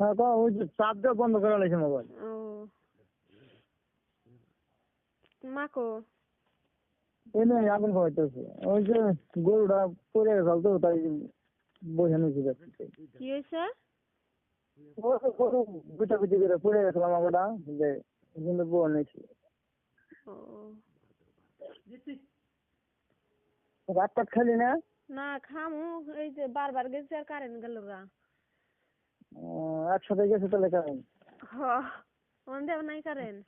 হ্যাঁ তো ওই যে দেওয়া বন্ধ করে লাগছে মোবাইল ও। মাকো এনে আগুন খাওয়াইতেছে ওই যে গরুটা পড়ে গেছিল তো তাই বসে নিয়েছি কি হয়েছে? গরু গুটা গুটি করে পড়ে গেছিল আমার যে কিন্তু রাত খালি না? না খামু এই যে বারবার গেছে আর কারেন্ট গেল গা। আহ, একসাথে গেছে তাহলে কারণ হ দেব নাই কারেন্ট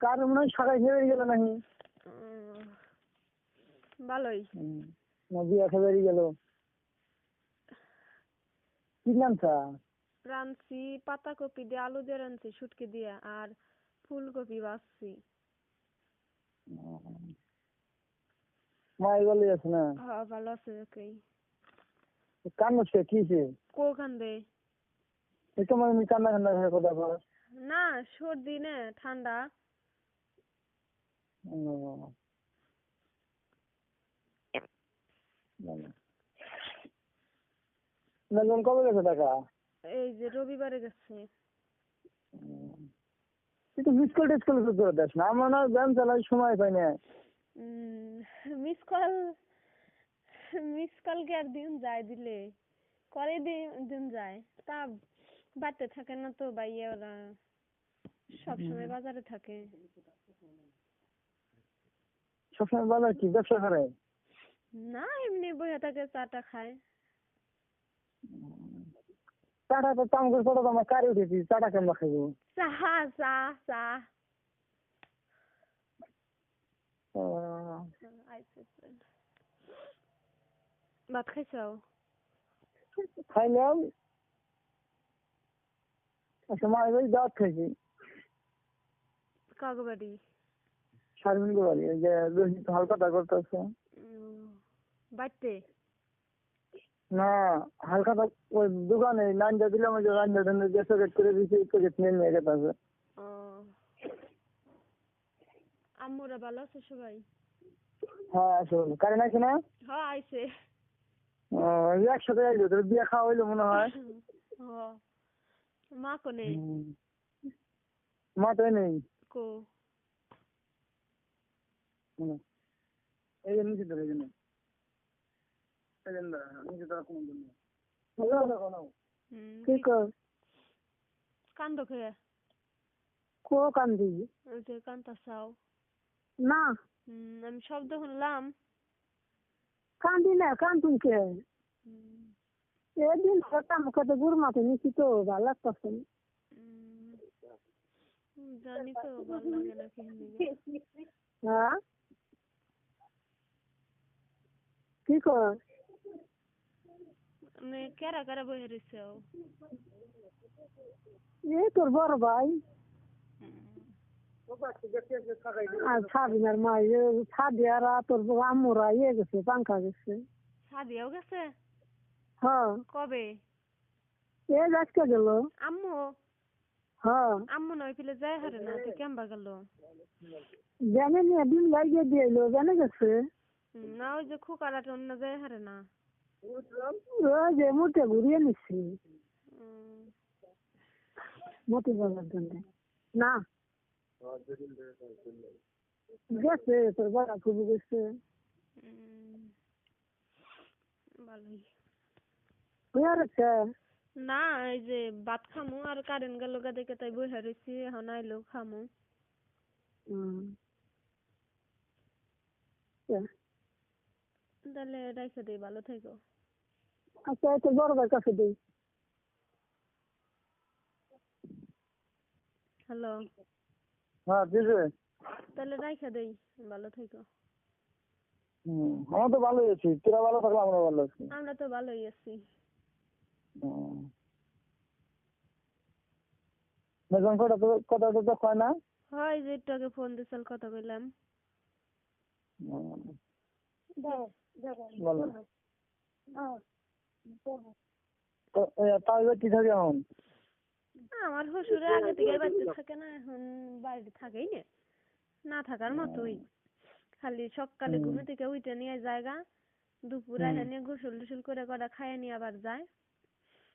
কার মনে হয় সকাল গেল নাকি? ভালোই। না বিয়া বেরিয়ে গেল। কি রাঁধছি পাতাকপি দিয়ে আলু দিয়ে রাঁধছি শুটকি দিয়ে আর ফুলকপি বাছছি মা এগুলো আছে না? হ্যাঁ ভালো আছে ওকেই। কান্না সে কি সে কোখান দে এই তোমার এমনি কান্না কান্না করে কথা বল না সর্দি না ঠান্ডা। কবে গেছে টাকা? এই যে রবিবারে গেছে। তুই তো মিস কল টেস্ট কল করে না আমার না ব্যায়াম চালাই সময় পাই না। মিস কল মিস কল কি আর দিন যায় দিলে করে দি- দিন যায় তা বাড়তে থাকে না তো বাইয়ে ওরা সবসময় বাজারে থাকে। সবসময় বলে কি? ব্যবসা করে? না এমনি বইয়া থাকে চাটা খায়। চাটা তো চাম করে পড়া কারে উঠেছি চাটা কেমন খাইবো? চা চা চা। ভাত খাইছাও খাইলাম। আচ্ছা মা এবার দাঁত খাইছি। কাগো বাড়ি? শারমিন বাড়ি ওই যে রোহিত হালকাটা করতেছে। বাড়তে? না হালকাটা ওই দোকানে দিলাম ওই যে প্যাকেট করে দিয়েছি ওই প্যাকেট নিয়ে নিয়ে গেছে আম্মুরা ভালো আছে সবাই? হ্যাঁ আসুন আছে না? হ্যাঁ আইছে। ও, একসাথে আইলো তোর বিয়ে খাওয়া হইল মনে হয়। মা কো নেই। মা তো নেই কো এই যে নিচে ধরে জন্য এই জন্য নিচে ধরা কোনো জন্য হুম, কি কর কান্দ খেয়ে কো কান্দি ওই কান্তা চাও না আমি শব্দ শুনলাম কান্দি না কান্দুন কে এদিন হতাম কত গুড় মাথা নিছি তো ভালো লাগতেছে না। হুম, জানি তো ভালো লাগে না হ্যাঁ? কি কর? আমি কেরা কেরা বহে রয়েছে এই তোর বড় ভাই। আর সাবিনার মা সাদিয়ারা তোর আম্মুরা ইয়ে গেছে পাঙ্খা গেছে। গেছে? হ্যাঁ। কবে? এ আজকে গেল। আম্মু? হ্যাঁ। আম্মু নয় ফেলে যায় হারে না তো কেমবা গেল? জানে নিয়ে ডিম লাগিয়ে দিয়ে জানে গেছে। না ওই যে খুকারাটা অন্য যায় হারে না। ওই যে মুটে ঘুরিয়ে হুম, মতি বাবার জন্য। না। গেছে তোর বড় খুবই গেছে। ভালোই। বুঝা যাচ্ছে না এই যে ভাত খামু আর কারেন্ট গেল গা দেখে তাই বহে রয়েছি এখন আইলো খামু। তাহলে রাইখে দিই ভালো থেকো আচ্ছা এই বড় ভাই কাছে দিই হ্যালো হ্যাঁ দিছে তাহলে রাইখে দেই ভালো থেকো হুম আমরা তো ভালোই আছি তোরা ভালো থাকলে আমরা ভালো আছি আমরা তো ভালোই আছি কথা কয় না হয় যে একটু আগে ফোন দিছিল কথা কইলাম। এখন? আমার শ্বশুরে আগে থেকে বাড়িতে থাকে না এখন বাড়িতে থাকেই না। না থাকার মতোই। খালি সকালে। ঘুমে থেকে উঠে নিয়ে জায়গা দুপুরে নিয়ে গোসল টোসল করে কটা খাইয়ে নিয়ে আবার যায়।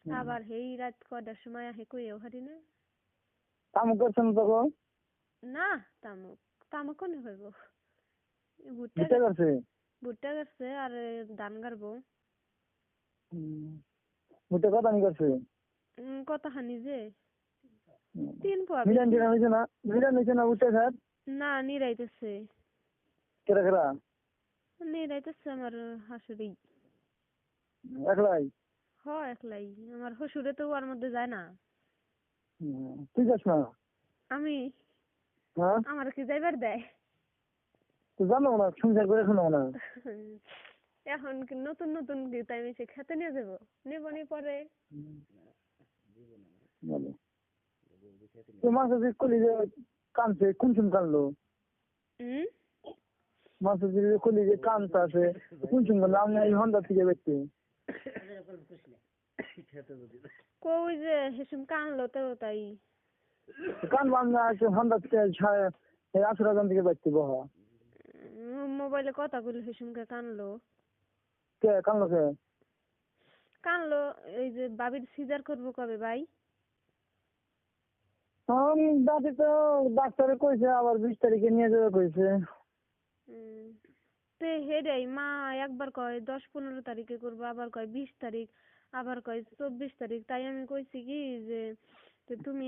আবার সেই রাত কয়টার সময় আহে কইও হারি না? করছেন তো না তামুক তামুক কোনে হইব। ভুট্টা বুঝতে ভুট্টা আর ধান গাড়বো। বুঝতে কথা নি করছে কত হানি যে? তিন পোয়া মিলান টিলান হয়েছে না? মিলান হয়েছে না বুঝতে স্যার না নিরাইতেছে। কেরা কেরা? নিরাইতেছে আমার হাসুরি। একলাই? হ একলাই আমার শ্বশুরে তো ওর মধ্যে যায় না। তুই যাস না? আমি? হ্যাঁ? আমার কি যাইবার দেয়? জানো না সংসার করে শোনো না এখন নতুন নতুন তাই আমি সে খেতে নিয়ে যাব? নেব নি পরে? বলো। তো মাছ যে কলি যে কানছে কোন শুন কানলো। হুম? মাছ যে কলি যে কানতে আছে কোন শুন কানলো আমি হন্ডা থেকে ব্যক্তি কই যে হেসুম কানলো তো তাই। কান বান্ধা আছে হন্ডা আসরা জান থেকে ব্যক্তি বহা। মোবাইলে কথা কইলে হেসুমকে কানলো। কে কানলো কে? কানলো এই যে বাবির সিজার করব কবে ভাই? আমি দাদি তো ডাক্তারে কইছে আবার বিশ তারিখে নিয়ে যাবে কইছে। তে হেডাই মা একবার কয় দশ পনেরো তারিখে করব আবার কয় বিশ তারিখ আবার কয় চব্বিশ তারিখ। তাই আমি কইছি কি যে তুমি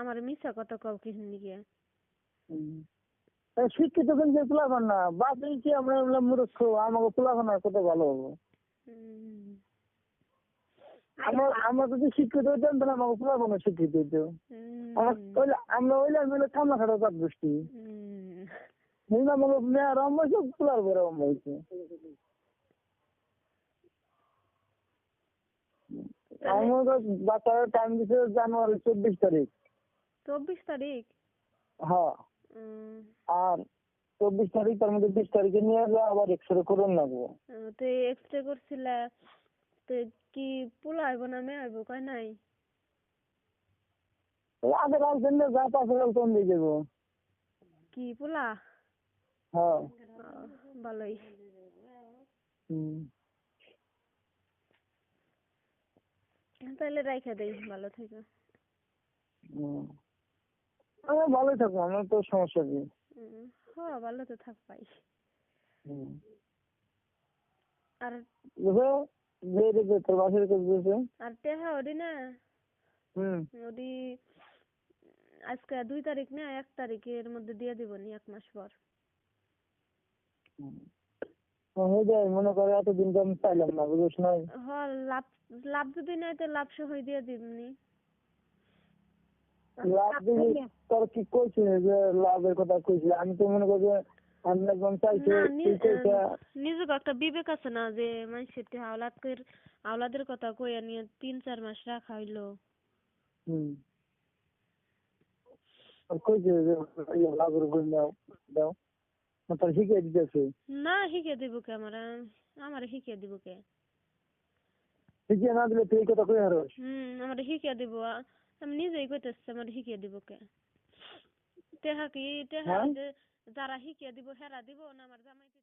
আমার মিছা কথা কও কি গিয়া শিক্ষিত কিন্তু পোলাপান না? বাপ কি আমরা মূর্খ আমাকে পোলাপান আর কত ভালো হব? আমরা আমরা যদি শিক্ষিত হইতাম তাহলে আমাকে পোলাপান শিক্ষিত হইতো। আমরা ওইলে আমরা ওইলে মিলে কামনা খাটা কাজ গোষ্ঠী এই না আমাকে মেয়ের আম্মা সব পোলার করে আম্মা হয়েছে আমাকে বাচ্চারা টাইম দিছে জানুয়ারি চব্বিশ তারিখ চব্বিশ তারিখ হ্যাঁ আর চব্বিশ তারিখ তার মধ্যে বিশ তারিখে নিয়ে যাবে আবার এক্সরে করে লাগবো তো এক্সরে করছিলা তো কি পোলা আইব না মেয়ে আইব কয় নাই আগের আসবেন না যা পাশে গেল দিয়ে দেবো কি পোলা হ্যাঁ ভালোই হুম। তাহলে রাইখা দেই ভালো থেকে। আমি ভালোই থাকব আমার তো সমস্যা কি উম, হ ভালো তো থাক পাই হুম। আর দেখো যে রেখে তোর বাসের কাছে আর টেহা ওডি না হুম ওডি আজকে দুই তারিখ না এক তারিখের মধ্যে দিয়ে দিব নি এক মাস পর। হয়ে যায় মনে করে এতদিন তো আমি পাইলাম না বুঝিস নাই? হ লাভ লাভ যদি নাই তো লাভ সহ দিয়ে দিবনি। লাভ দিবি? তোর কি যে লাভের কথা কইছে? আমি তো মনে করি আমি একদম চাইছে নিজেকে একটা বিবেক আছে না যে মানুষের আওলাদের আওলাদের কথা কইয়া নিয়ে তিন চার মাস রাখা হইল। হুম। কইছে যে লাভের উপর দাও দাও। তার শিখিয়ে দিতেছে না শিখিয়ে দিব কে আমার? আমার শিখিয়ে দিব কে? শিখিয়ে না দিলে তুই কথা কই হারস। হুম আমার শিখিয়ে দিব। আমি নিজেই কইতেছি আমার শিখিয়ে দিব কে? তেহা কি তেহা হ্যাঁ? যারা শিখিয়ে দিব হেরা দিব না আমার জামাইতে